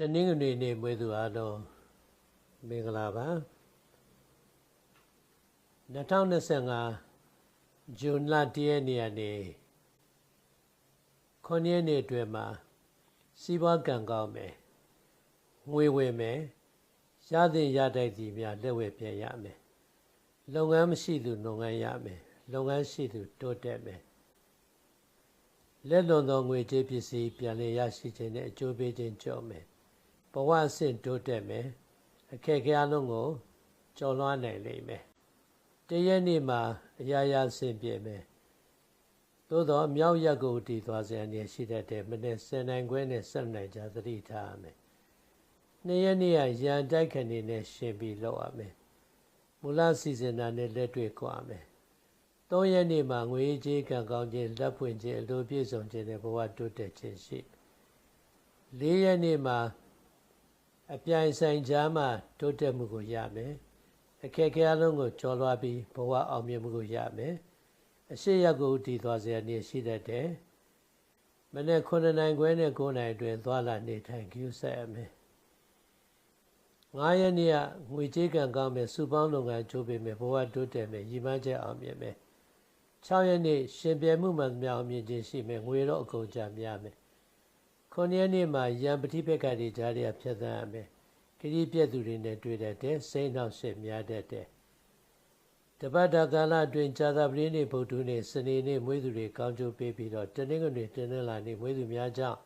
တနင်္ဂနွေနေ့မွေးသူအားလုံးမင်္ဂလာပါ2025ဇွန်လ1ရက်နေ့ကနေ9ရက်နေ့အတွင်းမှာစီးပွားကံကောင်းမယ်ငွေဝင်မယ်ရသည်ရတိုက်သည်များလက်ဝဲပြန်ရမယ်လုပ်ငန်းမရှိသူလုပ်ငန်းရမယ်လုပ်ငန်းရှိသူတိုးတက်မယ်လက်လွန်သောငွေကြေးပစ္စည်းပြန်လည်ရရှိခြင်းနဲ့အကျိုးပေးခြင်းကြောင့်မယ် ဘဝအဆင့်တိုးတက်မယ်အခက်အခဲအလုံးကိုကျော်လွှားနိုင်လိမ့်မယ်တရက်နေ့မှာအရာရာဆင်ပြေမယ်သို့သောမြောက်ရက်ကိုတည်သွားစေအနေရှိတတ်တဲ့မနေ့စင်နိုင်ခွဲနဲ့ဆက်နိုင်ကြသတိထားရမယ်နှစ်ရက်နေ့ကရန်တိုက်ခဏနေနဲ့ရှင်ပြီးလောက်ရမယ်မူလစီစဉ်တာနဲ့လက်တွေ့ကြွားမယ်သုံးရက်နေ့မှာငွေကြေးကံကောင်းခြင်းလက်ဖွင့်ခြင်းအလိုပြည့်စုံခြင်းနဲ့ဘဝတိုးတက်ခြင်းရှိလေးရက်နေ့မှာ အပြိုင်ဆိုင်ကြားမှာတိုးတက်မှုကိုရမယ်အခက်အခဲအလုံးကိုကျော်လွှားပြီးဘဝအောင်မြင်မှုကိုရမယ်အရှိရကိုတည်သွားစေရနေရှိတတ်တယ်မနေ့9နိုင်ခွဲနဲ့9နိုင်အတွင်းသွားလာနေထိုင်ကြည့်ဆက်ရမယ်9ရက်နေ့ကငွေကြေးကံကောင်းမယ်စုပေါင်းလုပ်ငန်းကျိုးပေးမယ်ဘဝတိုးတက်မယ်ရည်မှန်းချက်အောင်မြင်မယ်6ရက်နေ့ရှင်ပြဲမှုမှန်မြောင်မြင်ခြင်းရှိမယ်ငွေတော့အကုန်ကြများမယ် 9ရက်နေ့မှာရံပတိပက္ခတွေကြားရဖြတ်သန်းရမယ်ခရီးပြည့်သူတွေနဲ့တွေ့တတ်တယ်စိတ်နှောက်ရှက်များတတ်တယ်တပတ်တာကာလအတွင်းဇာတာပတိနေ့ဗုဒ္ဓနေ့စနေနေ့မွေးသူတွေကောင်းကျိုးပေးပြီးတော့တနင်္ဂနွေတနင်္လာနေ့မွေးသူများကြောင့်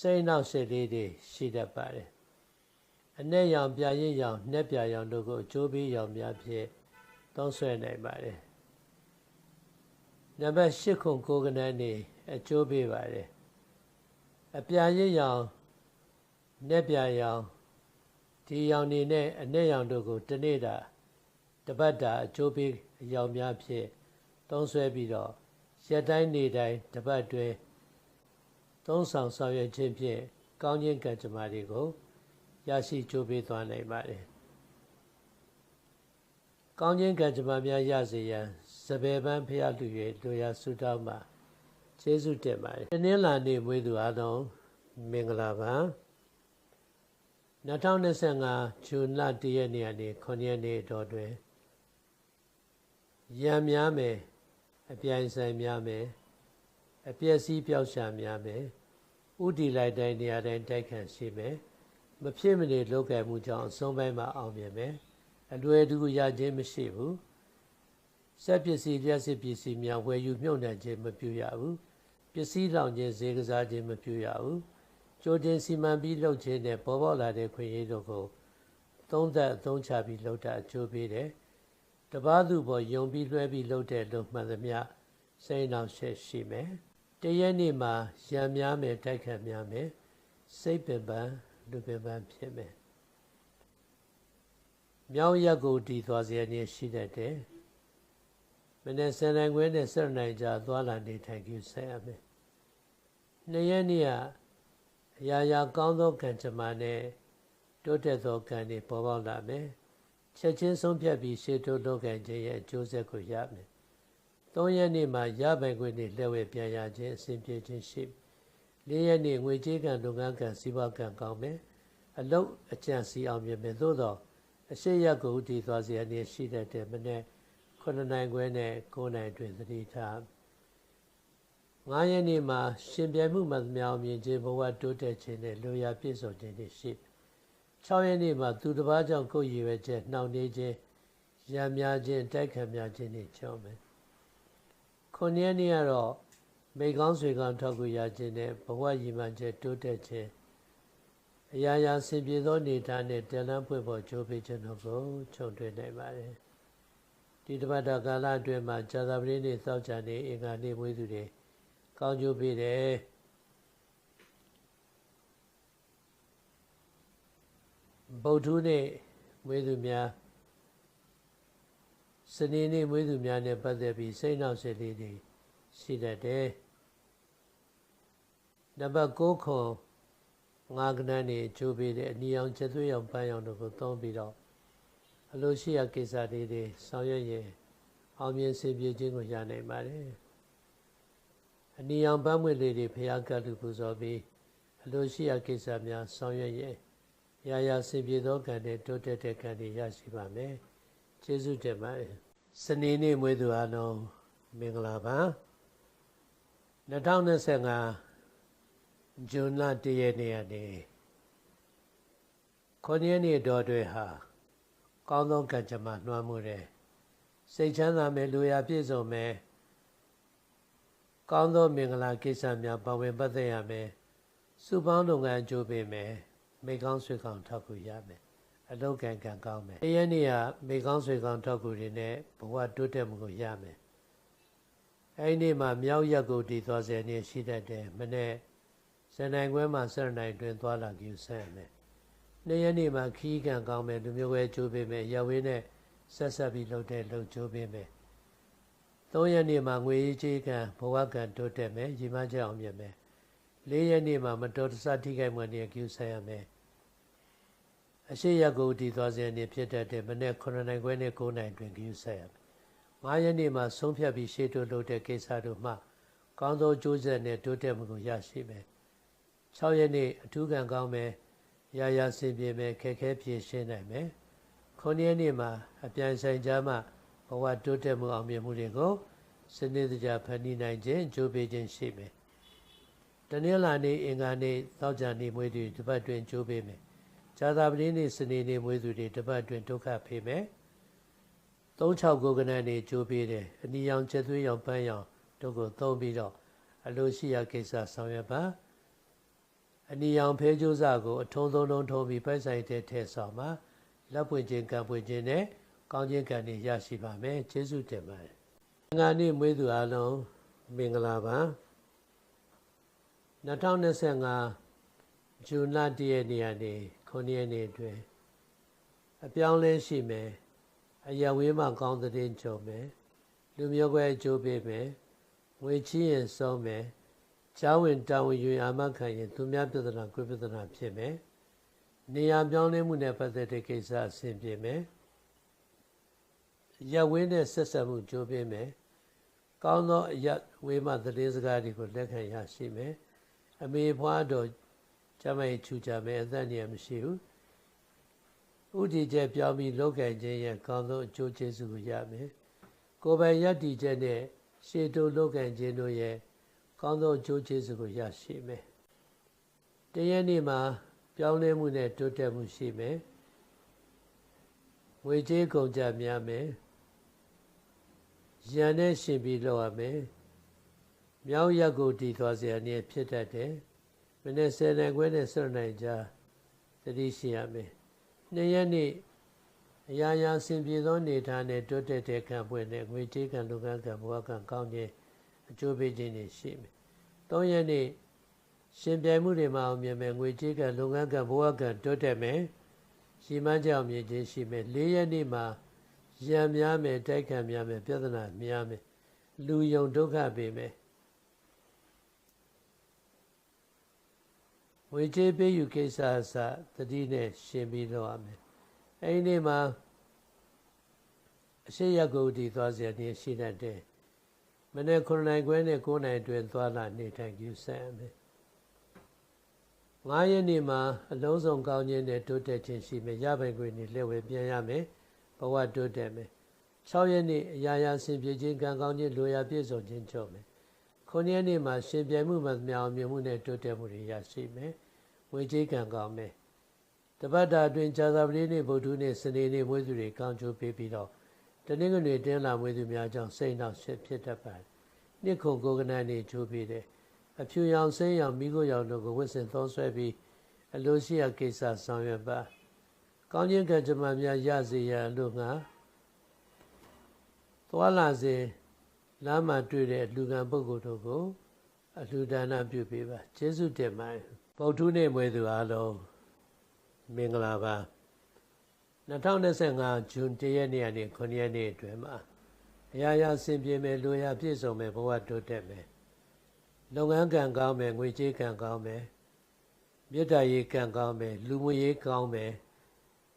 စိတ်နှောက်ရှက်လေးတွေရှိတတ်ပါတယ်အ내ရောင်ပြရင်ရောင်နှက်ပြရောင်တို့ကိုအကျိုးပေးရောင်များဖြင့်သုံးဆွဲနိုင်ပါတယ်နံပါတ်၈ခုကိုကနန်းနေအကျိုးပေးပါတယ် အပြာရစ်ရောင်နှက်ပြရောင်ဒီရောင်နေနဲ့အ내ရောင်တို့ကိုတနေ့တာတပတ်တာအကျိုးပေးအရောင်များဖြင့်သုံးဆွဲပြီးတော့ရက်တိုင်းနေ့တိုင်းတပတ်တွင်သုံးဆောင်ဆောင်ရွက်ခြင်းဖြင့်ကောင်းခြင်းကံကြမ္မာတွေကိုရရှိကျိုးပေးသွားနိုင်ပါတယ်။ကောင်းခြင်းကံကြမ္မာများရစေရန်စပယ်ပန်းဖျားလူ၍လူရဆုတောင်းပါ ကျေးဇူးတင်ပါတယ်။တနင်္လာနေ့မွေးသူအားလုံးမင်္ဂလာပါ2025ဇွန်လ1ရက်နေ့ကနေ9ရက်နေ့တော်တွင်ရံများမယ်အပြိုင်ဆိုင်များမယ်အပျက်စီးပျောက်ရှာများမယ်ဥတီလိုက်တိုင်းနေရာတိုင်းတိုက်ခန့်ရှိမယ်မဖြစ်မနေလုပ်ခဲ့မှုကြောင့်အဆုံးပိုင်းမှာအောင်မြင်မယ်အလွယ်တကူရခြင်းမရှိဘူးစက်ပစ္စည်းလျှက်စစ်ပစ္စည်းများဝယ်ယူမြုပ်နှံခြင်းမပြုရဘူး ပစ္စည်းလောင်ခြင်းဈေးကစားခြင်းမပြုရဘူးကြိုတင်စီမံပြီးလုပ်ခြင်းနဲ့ပေါ်ပေါက်လာတဲ့ခွင့်ရတို့ကိုသုံးသက်အသုံးချပြီးလုပ်တာအကျိုးပေးတယ်တပားသူပေါ်ယုံပြီးလွှဲပြီးလုပ်တဲ့လုပ်မှန်သမျှစိတ်နှောင့်ရှက်ရှိမယ်တရက်နေ့မှာရံများမယ်တိုက်ခတ်များမယ်စိတ်ပင်ပန်းလူပင်ပန်းဖြစ်မယ်မြောင်းရက်ကိုတည်သွားစေရရှိတတ်တယ် မနေ့စံနိုင်ခွဲနဲ့ဆက်နိုင်ကြသွားလာနေထိုင်ကြဆက်ရမယ်နှစ်ရက်နေ့ကအရာရာကောင်းသောကံကြမ္မာနဲ့တိုးတက်သောကံတွေပေါ်ပေါက်လာမယ်ချက်ချင်းဆုံးဖြတ်ပြီးရှေ့တိုးလုပ်ကံခြင်းရဲ့အကျိုးဆက်ကိုရမယ်၃ရက်နေ့မှာရပိုင်ခွင့်နဲ့လက်ဝဲပြန်ရခြင်းအစဉ်ပြေခြင်းရှိ၄ရက်နေ့ငွေကြေးကံလုပ်ငန်းကံစီးပွားကံကောင်းမယ်အလုတ်အကျန့်စီအောင်မြင်မယ်သို့တော့အရှိရက်ကိုတည်သွားစေအနေရှိတတ်တဲ့မနေ့ 9နိုင်ခွဲနဲ့9နိုင်တွင်သတိထား9ရက်နေ့မှာရှင်ပြိုင်မှုမှသမျှအောင်မြင်ခြင်းဘဝတိုးတက်ခြင်းနဲ့လူရပြည့်စုံခြင်းတွေရှိ6ရက်နေ့မှာသူတစ်ပါးကြောင့်ကိုယ်ရည်ရွယ်ချက်နှောင့်နှေးခြင်းရံများခြင်းတိုက်ခံများခြင်းတွေကြောင့်ပဲ9ရက်နေ့ကတော့မိကောင်းဆွေကောင်းထောက်ကူရခြင်းနဲ့ဘဝရည်မှန်းချက်တိုးတက်ခြင်းအရာရာဆင်ပြေသောနေထားနဲ့တလန်းဖွင့်ဖို့ကြိုးပေးခြင်းတို့ကိုခြုံတွေ့နိုင်ပါတယ် ဒီတပတ်တာကာလအတွင်းမှာဇာတာပတိနေ့သောကြာနေ့အင်္ဂါနေ့မွေးသူတွေကောင်းကျိုးပေးတယ်ဗုဒ္ဓနေ့မွေးသူများစနေနေ့မွေးသူများနဲ့ပတ်သက်ပြီးစိတ်နှောက်ရှက်လေးတွေရှိတတ်တယ်နံပါတ်6ခွန်ငါးကနန်းနေချိုးပေးတဲ့အနီအောင်ချက်သွေးအောင်ပန်းအောင်တို့ကိုသုံးပြီးတော့ အလိုရှိရကိစ္စတွေတွေဆောင်ရွက်ရင်အောင်မြင်စေပြခြင်းကိုရနိုင်ပါတယ်အနီအောင်ပန်းမွေလေးတွေဖျားကတ်လူပူဇော်ပြီးအလိုရှိရာကိစ္စများဆောင်ရွက်ရင်ရာရာစင်ပြေသောကံနဲ့တိုးတက်တဲ့ကံတွေရရှိပါမယ်ကျေးဇူးတင်ပါတယ်စနေနေ့မွေးသူအလုံးမင်္ဂလာပါ2025ဇွန်လ1ရက်နေ့ကနေခုနှစ်ရက်နေ့တော်တွေဟာ ကောင်းသောကံကြမ္မာနှွှမ်းမှုတဲ့စိတ်ချမ်းသာမယ်လူရာပြည့်စုံမယ်ကောင်းသောမင်္ဂလာကိစ္စများပါဝင်ပတ်သက်ရမယ်စုပေါင်းလုပ်ငန်းအကျိုးပေးမယ်မိကောင်းဆွေကောင်းထောက်ကူရမယ်အလုတ်ကံကံကောင်းမယ်တရက်နေ့ကမိကောင်းဆွေကောင်းထောက်ကူတွေနဲ့ဘဝတိုးတက်မှုကိုရမယ်အဲဒီနေ့မှာမြောက်ရက်ကိုတည်သွားစေနေရှိတတ်တယ်မနေ့ဇန်နိုင်ခွဲမှာဆက်နိုင်တွင်သွားလာကြည့်ဆက်ရမယ် နေ့ရက်နေ့မှာခီးကံကောင်းမယ်လူမျိုးပဲကျိုးပေးမယ်ရဝင်းနဲ့ဆက်ဆက်ပြီးလှုပ်တဲ့လှုပ်ကျိုးပေးမယ်သုံးရက်နေ့မှာငွေရေးကြေးကံဘဝကံတိုးတက်မယ်ရီမကြအောင်မြင်မယ်လေးရက်နေ့မှာမတော်တဆထိခိုက်မှနေကျူဆက်ရမယ်အရှိရကိုတည်သွားစေနေဖြစ်တတ်တဲ့မနေ့9နိုင်ခွဲနဲ့9နိုင်တွင်ကျူဆက်ရမယ်၅ရက်နေ့မှာဆုံးဖြတ်ပြီးရှေ့တိုးလုပ်တဲ့ကိစ္စတို့မှကောင်းသောကြိုးဆက်နဲ့တိုးတက်မှုကိုရရှိမယ်6ရက်နေ့အထူးကံကောင်းမယ် ရာရာဆင်ပြေမယ်ခက်ခဲဖြည့်ရှင်းနိုင်မယ်9ရက်နေ့မှာအပြန်ဆိုင်ကြားမှဘဝတိုးတက်မှုအောင်မြင်မှုတွေကိုစနစ်တကျဖန်တီးနိုင်ခြင်းကြိုးပေးခြင်းရှိမယ်တနင်္လာနေ့အင်္ဂါနေ့သောကြာနေ့မွေးသူတစ်ပတ်တွင်ကြိုးပေးမယ်ဇာတာပတိနေ့စနေနေ့မွေးသူတွေတစ်ပတ်တွင်ဒုက္ခဖေးမယ်36ကိုကနန်နေကြိုးပေးတယ်အနီရောင်ချက်သွေးရောင်ပန်းရောင်တို့ကိုသုံးပြီးတော့အလိုရှိရာကိစ္စဆောင်ရွက်ပါ အနီရောင်ဖဲကြိုးစားကိုအထုံးသုံးလုံးထုံးပြီးပိုက်ဆိုင်တဲ့ထဲဆောင်မှာလက်ပွင့်ခြင်းကံပွင့်ခြင်းနဲ့ကောင်းခြင်းကံတွေရရှိပါမယ်ကျေးဇူးတင်ပါတယ်ငါနေ့မွေးသူအလုံးမင်္ဂလာပါ2025ဇွန်လ1ရက်နေ့ကနေ9ရက်နေ့အတွင်းအပြောင်းလဲရှိမယ်အရဝေးမှကောင်းတဲ့ကြုံမယ်လူမျိုးကွဲအကျိုးပေးမယ်ငွေချီးရင်ဆုံးမယ် ကျောင်းဝင်တာဝန်ယူအာမခံရင်သူများပြဿနာကိုပြဿနာဖြစ်မယ်နေရာပြောင်းလဲမှုနဲ့ပတ်သက်တဲ့ကိစ္စအဆင်ပြေမယ်ရဝင်းနဲ့ဆက်ဆက်မှုကြိုးပေးမယ်ကောင်းသောအရဝေးမှသတင်းစကားတွေကိုလက်ခံရရှိမယ်အမေဖွားတော်ကျမကြီးချူကြမယ်အသက်ဉာဏ်မရှိဘူးဥတီချက်ပြောင်းပြီးလောက်ကင်ခြင်းရဲ့ကောင်းသောအကျိုးကျေးဇူးကိုရမယ်ကိုယ်ပိုင်ယက်တီချက်နဲ့ရှေတုလောက်ကင်ခြင်းတို့ရဲ့ ကောင်းသောအကျိုးကျေးဇူးကိုရရှိမယ်။တရက်နေ့မှာပြောင်းလဲမှုနဲ့တိုးတက်မှုရှိမယ်။ငွေကြေးကုန်ကြများမယ်။ရန်နဲ့ရှင်ပြီးလောက်ရမယ်။မြောင်းရက်ကိုတည်သွားစရာနည်းဖြစ်တတ်တယ်။မနေ့ဆယ်နိုင်ခွဲနဲ့ဆွနိုင်ကြသတိရှိရမယ်။နှစ်ရက်နေ့အရာရာဆင်ပြေသောနေထိုင်နဲ့တိုးတက်တဲ့ခံပွင့်နဲ့ငွေကြေးကံလူကံကံဘဝကံကောင်းခြင်း အကျိုးပေးခြင်းတွေရှိမယ်။၃ရက်နေ့ရှင်ပြိုင်မှုတွေမှာအောင်မြင်မယ်ငွေကြေးကလုပ်ငန်းကဘဝကတိုးတက်မယ်။ရှင်မကြောင်မြင်ခြင်းရှိမယ်။၄ရက်နေ့မှာရံများမယ်တိုက်ခံများမယ်ပြဿနာများမယ်လူယုံဒုက္ခပေးမယ်ဝေချေပေးယူကိစ္စအစတတိနဲ့ရှင်ပြီးတော့ရမယ်အဲဒီနေ့မှာအရှိရကုတ်တီသွားစရာနေရှိတတ်တယ် မနေ့9နိုင်ခွဲနဲ့9နိုင်တွင်သွားလာနေထိုင်ကြဆက်ရမယ်9ရက်နေ့မှာအလုံးစုံကောင်းခြင်းနဲ့တိုးတက်ခြင်းရှိမယ်ရပိုင်ခွင့်နဲ့လက်ဝဲပြန်ရမယ်ဘဝတိုးတက်မယ်6ရက်နေ့အရာရာဆင်ပြေခြင်းကံကောင်းခြင်းလိုရာပြည့်စုံခြင်းချုပ်မယ်9ရက်နေ့မှာရှင်ပြိုင်မှုမှမြောင်မြင်မှုနဲ့တိုးတက်မှုတွေရရှိမယ်ဝေကြီးကံကောင်းမယ်တပတ်တာအတွင်းဇာတာပတိနေ့ဗုဒ္ဓနေ့စနေနေ့မွေးသူတွေကောင်းချိုးပေးပြီးတော့ တနင်္ဂနွေတင်းလာမွေးသူများကြောင့်စိတ်နှောက်ရှက်ဖြစ်တတ်ပါတယ်နှစ်ခုကိုကနန်းနေချိုးပေးတယ်အဖြူရောင်ဆင်းရောင်မိခိုးရောင်တို့ကိုဝစ်စင်သုံးဆွဲပြီးအလိုရှိရာကိစ္စဆောင်ရွက်ပါကောင်းခြင်းကံကြမ္မာများရစေရန်လို့ငါသွာလာစေလမ်းမှာတွေ့တဲ့လူကံပုဂ္ဂိုလ်တို့ကို အလှူဒါနပြုပေးပါကျေးဇူးတင်ပါတယ်ဗုဒ္ဓနေ့မွေးသူအားလုံးမင်္ဂလာပါ 2025ဇွန်1ရက်နေ့ကနေ9ရက်နေ့အတွင်းမှာအရာရာဆင်ပြေမယ်လူရာပြည့်စုံမယ်ဘဝတိုးတက်မယ်လုပ်ငန်းကံကောင်းမယ်ငွေကြေးကံကောင်းမယ်မေတ္တာရေးကံကောင်းမယ်လူမှုရေးကောင်းမယ်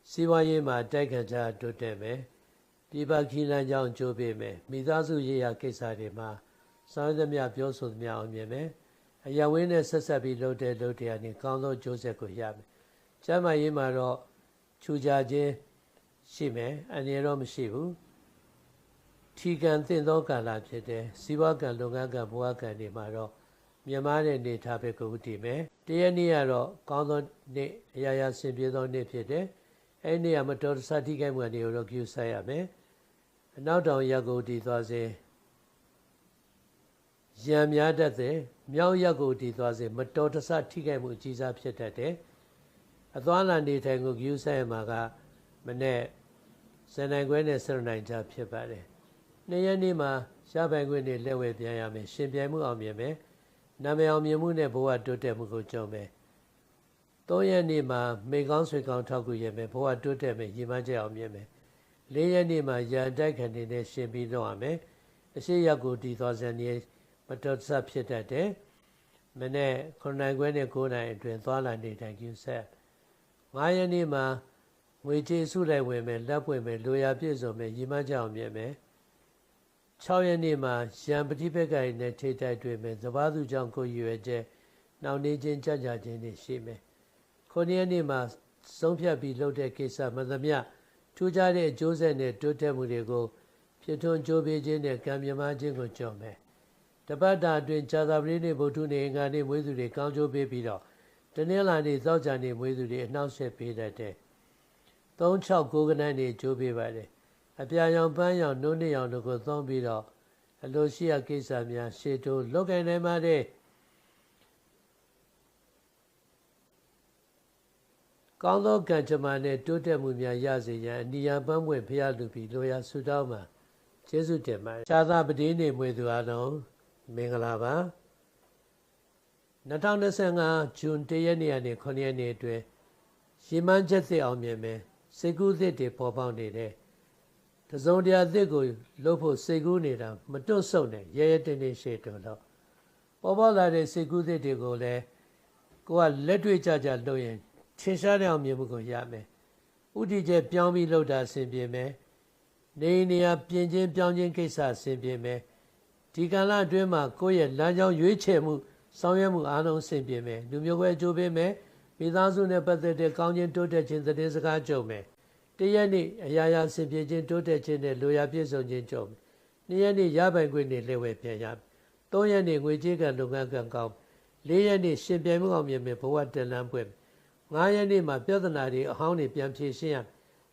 စီးပွားရေးမှာတိုက်ခံကြတိုးတက်မယ်ပြည်ပခီးလန်းကြောင်းကြိုးပေးမယ်မိသားစုရေးရာကိစ္စတွေမှာစောင့်သမျှပြောဆိုသမျှအောင်မြင်မယ်အရာဝင်းနဲ့ဆက်ဆက်ပြီးလှုပ်တဲ့လှုပ်တရားနေကောင်းသောကျိုးဆက်ကိုရမယ်။ကျမ်းမာရေးမှာတော့ ခြူကြခြင်းရှိမယ်အန္တရာယ်တော့မရှိဘူး။ထီကံသင့်သောကာလဖြစ်တဲ့စီးပွားကံလုပ်ငန်းကံဘဝကံတွေမှာတော့မြမတဲ့နေထားပဲကိုဥတည်မယ်။တရက်နေ့ကတော့ကောင်းသောနေ့အရာရာဆင်ပြေသောနေ့ဖြစ်တယ်။အဲ့ဒီနေ့ကမတော်တဆထိခိုက်မှုတွေကိုတော့ပြုဆိုင်ရမယ်။အနောက်တောင်ရက်ကိုတည်သွားစေရံများတတ်တဲ့မြောက်ရက်ကိုတည်သွားစေမတော်တဆထိခိုက်မှုအကြီးစားဖြစ်တတ်တယ်။ အသွားလာနေထိုင်ကိုဂယူဆိုင်ရမှာကမနေ့စနေခွဲနဲ့စရနိုင်ကြဖြစ်ပါတယ်။နေ့ရက်နေ့မှာရပိုင်ခွင့်နဲ့လက်ဝဲပြန်ရမယ်။ရှင်ပြိုင်မှုအောင်မြင်မယ်။နာမည်အောင်မြင်မှုနဲ့ဘဝတိုးတက်မှုကိုကြုံမယ်။၃ရက်နေ့မှာမိကောင်းဆွေကောင်းထောက်ကူရမယ်ဘဝတိုးတက်မယ်ညီမချက်အောင်မြင်မယ်။၄ရက်နေ့မှာရန်တိုက်ခံနေတဲ့ရှင်ပြီးတော့ရမယ်။အရှိရက်ကိုတည်သွားစံနေမတော်တဆဖြစ်တတ်တယ်။မနေ့9နိုင်ခွဲနဲ့9နိုင်အတွင်းသွားလာနေတိုင်းကျူဆက် ၅ရက်နေ့မှာငွေကြေးစုလိုက်ဝင်မယ်လက်ပွင့်မယ်လိုရာပြည့်စုံမယ်ညီမချက်အောင်မြင်မယ်။6ရက်နေ့မှာရံပฏิပက္ခရီနဲ့ထိတိုက်တွေ့မယ်သဘာသူကြောင့်ကိုရွယ်ချက်နောက်နေခြင်းကြကြခြင်းတွေရှိမယ်9ရက်နေ့မှာဆုံးဖြတ်ပြီးလုပ်တဲ့ကိစ္စမသမျှထူးခြားတဲ့အကျိုးဆက်နဲ့တိုးတက်မှုတွေကိုဖြစ်ထွန်းကြိုးပေးခြင်းနဲ့ကံမြမခြင်းကိုကြော်မယ်တပတ်တာအတွင်းဇာတာပတိနေ့ဗုဒ္ဓနေ့အင်္ဂါနေ့မွေးသူတွေကောင်းကျိုးပေးပြီးတော့ တနင်္လာနေ့သောကြာနေ့မွေးသူတွေအနှောက်အယှက်ပေးတတ်တယ်3 6 9ကနန်းနေ့ကျိုးပေးပါတယ်အပြာရောင်ပန်းရောင်နှုတ်နှစ်ရောင်တို့ကိုသုံးပြီးတော့အလိုရှိရကိစ္စများရှေ့တိုးလောက်ကင်နိုင်ပါတယ်ကောင်းသောကံကြမ္မာနဲ့တိုးတက်မှုများရစေရန်အနိယပန်းပွင့်ဖျားလူပြီးလိုရာဆုတောင်းမှာကျေးဇူးတင်ပါတယ်။ခြားသာပတိနေမွေသူအားလုံးမင်္ဂလာပါ 2025ဇွန်1ရက်နေ့ကနေ9ရက်နေ့အတွင်းရေမန်းချက်သစ်အောင်မြင်မယ်စေကူးသစ်တွေပေါ်ပေါက်နေတယ်တစုံတရာအစ်ကိုလှုပ်ဖို့စိတ်ကူးနေတာမတွတ်ဆုပ်နဲ့ရဲရဲတင်းတင်းရှေ့တွန်းတော့ပေါ်ပေါ်လာတဲ့စိတ်ကူးသစ်တွေကိုလည်းကိုကလက်တွေ့ကြကြလုပ်ရင်ထင်ရှားတဲ့အောင်မြင်မှုကိုရမယ်ဥတီကျပြောင်းပြီးလှုပ်တာအဆင်ပြေမယ်နေနေရပြင်ချင်းပြောင်းချင်းကိစ္စအဆင်ပြေမယ်ဒီကံလအတွင်းမှာကိုယ့်ရဲ့လမ်းကြောင်းရွေးချယ်မှု ဆောင်ရွက်မှုအားလုံးအဆင်ပြေမယ်လူမျိုးပဲအကျိုးပေးမယ်မိသားစုနဲ့ပတ်သက်တဲ့ကောင်းခြင်းတိုးတက်ခြင်းသတင်းစကားကြုံမယ်တရက်နေ့အရာရာဆင်ပြေခြင်းတိုးတက်ခြင်းနဲ့လိုရာပြည့်စုံခြင်းကြုံနှစ်ရက်နေ့ရပိုင်ခွင့်နဲ့လက်ဝဲပြန်ရသုံးရက်နေ့ငွေကြေးကလုပ်ငန်းကံကောင်းလေးရက်နေ့ရှင်ပြိုင်မှုအောင်မြင်မဲ့ဘဝတလန်းပွဲငါးရက်နေ့မှာပြဿနာတွေအဟောင်းတွေပြန်ဖြေရှင်းရ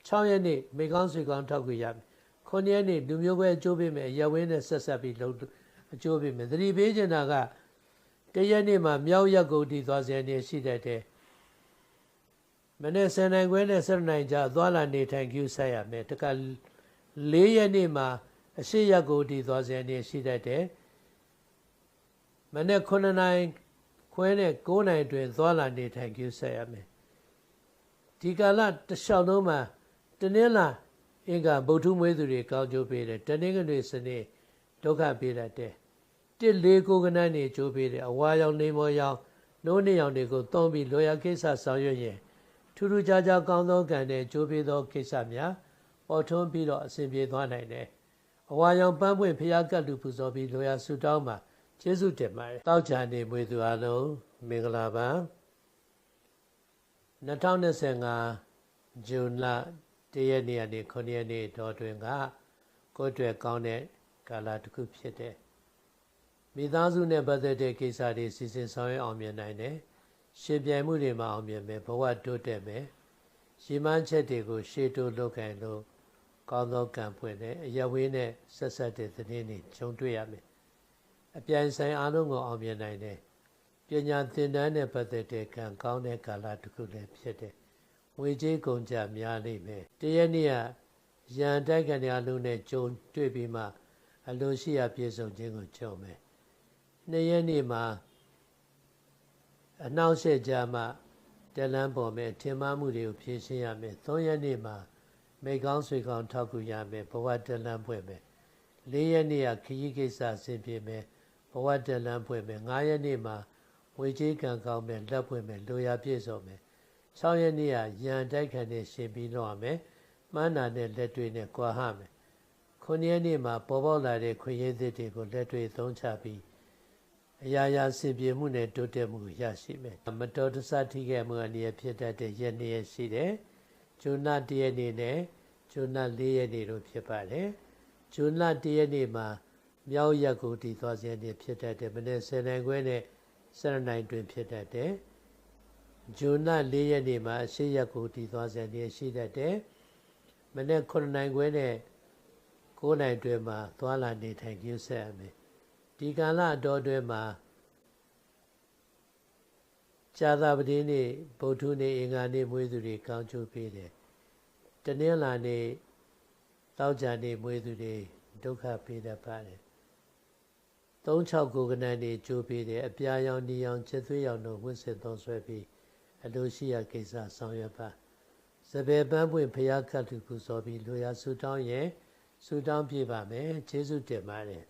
6ရက်နေ့မိကောင်းဆွေကောင်းထောက်ခွေရခုနှစ်ရက်နေ့လူမျိုးပဲအကျိုးပေးမယ်ရဝင်းနဲ့ဆက်ဆက်ပြီးလုံအကျိုးပေးမယ်သတိပေးချင်တာက တရက်နေ့မှာမြောက်ရက်ကုန်တည်သွားစေနေရှိတတ်တယ်မနေ့10နိုင်ခွဲနဲ့7နိုင်ကြာသွားလာနေထိုင်ကျူးဆက်ရမယ်တခါ၄ရက်နေ့မှာအရှိရက်ကိုတည်သွားစေနေရှိတတ်တယ်မနေ့9နိုင်ခွဲနဲ့9နိုင်တွင်သွားလာနေထိုင်ကျူးဆက်ရမယ်ဒီကာလတလျှောက်လုံးမှာတနင်္လာအင်္ဂါဗုဒ္ဓမွေးသူတွေကောင်းကျိုးပေးတယ်တနင်္ဂနွေစနေဒုက္ခပေးတတ်တယ် တစ်လေးကိုကနန်းနေကျိုးပေးတယ်အဝါရောင်နေမောရောင်နိုးနေရောင်တွေကိုသုံးပြီးလောရကိစ္စဆောင်ရွက်ရင်ထူးထူးခြားခြားကောင်းသောကံနဲ့ကြိုးပေးသောကိစ္စများပေါ်ထွန်းပြီးတော့အစဉ်ပြေသွားနိုင်တယ်။အဝါရောင်ပန်းပွင့်ဖျားကတ်လူပူဇော်ပြီးလိုရာဆူတောင်းမှာကျေးဇူးတင်ပါတယ်။တောက်ချာနေမွေသူအလုံးမင်္ဂလာပါ။2025ဇွန်လတရက်နေ့ကနေ9ရက်နေ့တော်တွင်ကကိုယ်တွေ့ကောင်းတဲ့ကာလတစ်ခုဖြစ်တယ်။ မိသားစုနဲ့ပတ်သက်တဲ့ကိစ္စတွေစီစဉ်ဆောင်ရွက်အောင်မြင်နိုင်တယ်။ရှင်ပြိုင်မှုတွေမှာအောင်မြင်မယ်ဘဝတိုးတက်မယ်ရည်မှန်းချက်တွေကိုရှေ့တိုးလုပ်ခိုင်လို့ကောင်းသောကံဖွင့်တဲ့အရဝေးနဲ့ဆက်ဆက်တဲ့သတင်းတွေခြုံတွေ့ရမယ်အပြိုင်ဆိုင်အားလုံးကိုအောင်မြင်နိုင်တယ်ပညာသင်တန်းနဲ့ပတ်သက်တဲ့ကံကောင်းတဲ့ကာလတစ်ခုလည်းဖြစ်တယ်ငွေကြေးကုန်ကြများလိမ့်မယ်တရက်နေ့ကရန်တိုက်ခံရလုံးနဲ့ဂျုံတွေ့ပြီးမှအလိုရှိရာပြည့်စုံခြင်းကိုကြုံမယ် နှစ်ရက်နေ့မှာအနှောင့်အယှက်ကြမှတလန်းပေါ်မဲ့ထင်မှားမှုတွေကိုဖြေရှင်းရမယ်၃ရက်နေ့မှာမိကောင်းဆွေကောင်းထောက်ကူရမယ်ဘဝတလန်းဖွဲ့မယ်၄ရက်နေ့ကခရီးကိစ္စဆင်ပြေမယ်ဘဝတလန်းဖွဲ့မယ်၅ရက်နေ့မှာဝေကြီးကံကောင်းမယ်လက်ဖွဲ့မယ်လိုရာပြည့်စုံမယ်၆ရက်နေ့ကရန်တိုက်ခံနဲ့ရှင်ပြီးတော့မယ်မှန်းနာနဲ့လက်တွေနဲ့ကြွားဟမယ်ခုနှစ်ရက်နေ့မှာပေါ်ပေါက်လာတဲ့ခွင့်ရည်သစ်တွေကိုလက်တွေသုံးချပြီး အရာရာစင်ပြေမှုနဲ့တိုးတက်မှုရရှိမယ်မတော်တဆထိခဲ့မှုအနေနဲ့ဖြစ်တတ်တဲ့ရက်နေ့ရှိတယ်ဂျွန်လတရက်နေ့နဲ့ဂျွန်လ၄ရက်နေ့တို့ဖြစ်ပါတယ်ဂျွန်လတရက်နေ့မှာမြောက်ရက်ကိုတည်သွားခြင်းနေ့ဖြစ်တတ်တယ်မနေ့10နိုင်ခွဲနဲ့7နိုင်တွင်ဖြစ်တတ်တယ်ဂျွန်လ၄ရက်နေ့မှာအရှိရက်ကိုတည်သွားခြင်းနေ့ရှိတတ်တယ်မနေ့9နိုင်ခွဲနဲ့9နိုင်တွင်မှာသွားလာနေထိုင်ကျဆက်ရမယ် ဒီကာလအတော်တွင်မှာဇာတာပတိနေ့ဗုဒ္ဓနေ့အင်္ဂါနေ့မွေးသူတွေကောင်းကျိုးပေးတယ်တနင်္လာနေ့တောက်ကြနေ့မွေးသူတွေဒုက္ခပေးတတ်ပါတယ်36ကိုကနန်နေကြိုးပေးတယ်အပြာရောင်နီရောင်ချက်သွေးရောင်တို့ဝတ်ဆင်သုံးဆွဲပြီးအလိုရှိရာကိစ္စဆောင်ရွက်ပါစပယ်ပန်းပွင့်ဖရာခတ်သူပူဇော်ပြီးလူရဆူတောင်းရဲ့ဆူတောင်းပြပါမယ်ကျေးဇူးတင်ပါတယ်